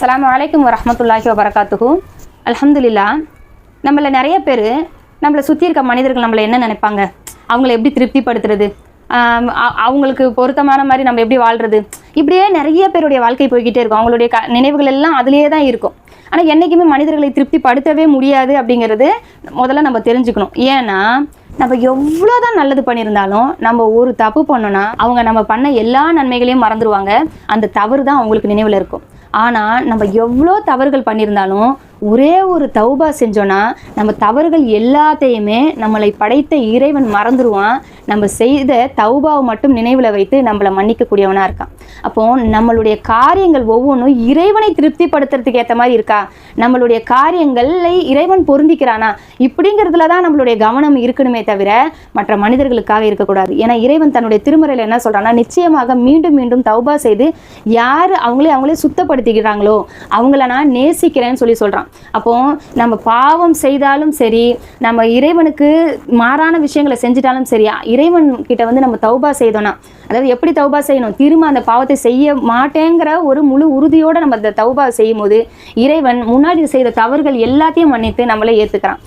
அஸ்லாம் வலைக்கம் வரமத்துல்லாஹி வபரகாத்துஹு. அல்ஹம்துலில்லா நம்மளை நிறைய பேர் நம்மளை சுற்றி இருக்க மனிதர்கள் நம்மளை என்ன நினைப்பாங்க? அவங்கள எப்படி திருப்திப்படுத்துறது? அவங்களுக்கு பொருத்தமான மாதிரி நம்ம எப்படி வாழ்கிறது இப்படியே நிறைய பேருடைய வாழ்க்கை போய்கிட்டே இருக்கும். அவங்களுடைய க நினைவுகள் எல்லாம் அதிலேயே தான் இருக்கும். ஆனால் என்றைக்குமே மனிதர்களை திருப்திப்படுத்தவே முடியாது அப்படிங்கிறது முதல்ல நம்ம தெரிஞ்சுக்கணும். ஏன்னா நம்ம எவ்வளோ தான் நல்லது பண்ணியிருந்தாலும் நம்ம ஒரு தப்பு பண்ணோன்னா அவங்க நம்ம பண்ண எல்லா நன்மைகளையும் மறந்துடுவாங்க அந்த தவறு தான் அவங்களுக்கு நினைவில் இருக்கும். ஆனால் நம்ம எவ்வளோ தவறுகள் பண்ணியிருந்தாலும் ஒரே ஒரு தௌபா செஞ்சோன்னா நம்ம தவறுகள் எல்லாத்தையுமே நம்மளை படைத்த இறைவன் மறந்துடுவான் நம்ம செய்த தௌபாவை மட்டும் நினைவில் வைத்து நம்மளை மன்னிக்கக்கூடியவனாக இருக்கான். அப்போ நம்மளுடைய காரியங்கள் ஒவ்வொன்றும் இறைவனை திருப்திப்படுத்துறதுக்கு ஏற்ற மாதிரி இருக்கா? நம்மளுடைய காரியங்களை இறைவன் பொருந்திக்கிறானா? இப்படிங்கிறதுல தான் நம்மளுடைய கவனம் இருக்கணுமே தவிர மற்ற மனிதர்களுக்காக இருக்கக்கூடாது. ஏன்னா இறைவன் தன்னுடைய திருமறையில் என்ன சொல்கிறான்னா நிச்சயமாக மீண்டும் மீண்டும் தௌபா செய்து யார் அவங்களே அவங்களே சுத்தப்படுத்திக்கிறாங்களோ அவங்கள நான் நேசிக்கிறேன்னு சொல்லி சொல்கிறான் அப்போ நம்ம பாவம் செய்தாலும் சரி நம்ம இறைவனுக்கு மாறான விஷயங்களை செஞ்சிட்டாலும் சரி இறைவன் கிட்ட வந்து நம்ம தௌபா செய்தோம்னா அதாவது எப்படி தௌபா செய்யணும்? திரும்ப அந்த பாவத்தை செய்ய மாட்டேங்கிற ஒரு முழு உறுதியோட நம்ம அந்த தௌபா செய்யும் போது இறைவன் முன்னாடி செய்த தவறுகள் எல்லாத்தையும் மன்னித்து நம்மளை ஏத்துக்கிறான்.